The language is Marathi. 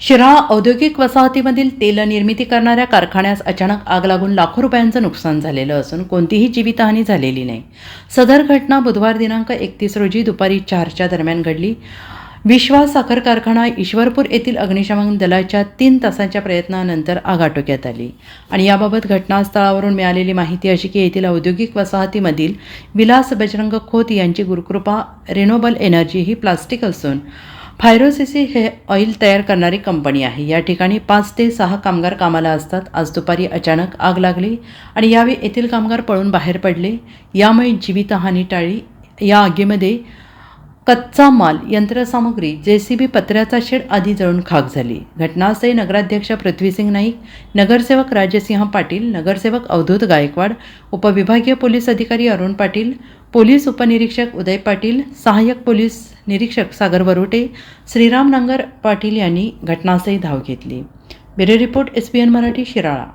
शिराळा औद्योगिक वसाहतीमधील तेल निर्मिती करणाऱ्या कारखान्यास अचानक आग लागून लाखो रुपयांचं नुकसान झालेलं असून कोणतीही जीवितहानी झालेली नाही. सदर घटना बुधवार दिनांक एकतीस रोजी दुपारी चारच्या दरम्यान घडली. विश्वास साखर कारखाना ईश्वरपूर येथील अग्निशमन दलाच्या तीन तासांच्या प्रयत्नानंतर आग आटोक्यात आली आणि याबाबत घटनास्थळावरून मिळालेली माहिती अशी की येथील औद्योगिक वसाहतीमधील विलास बजरंग खोत यांची गुरुकृपा रेनोबल एनर्जी ही प्लास्टिक असून फायरोसिसी हे ऑइल तयार करणारी कंपनी आहे. या ठिकाणी पाच ते सहा कामगार कामाला असतात. आज दुपारी अचानक आग लागली आणि यावेळी येथील कामगार पळून बाहेर पडले. यामुळे जीवितहानी टाळली. या आगीमध्ये कच्चा माल यंत्रसामुग्री जे सी बी पत्र्याचा शेड आधी जळून खाक झाली. घटनास्थळी नगराध्यक्ष पृथ्वीसिंग नाईक नगरसेवक राजसिंह पाटील नगरसेवक अवधूत गायकवाड उपविभागीय पोलीस अधिकारी अरुण पाटील पोलीस उपनिरीक्षक उदय पाटील सहाय्यक पोलीस निरीक्षक सागर वरोटे श्रीराम नांगर पाटील यांनी घटनास्थळी धाव घेतली. Bureau report S P N Marathi Shirala.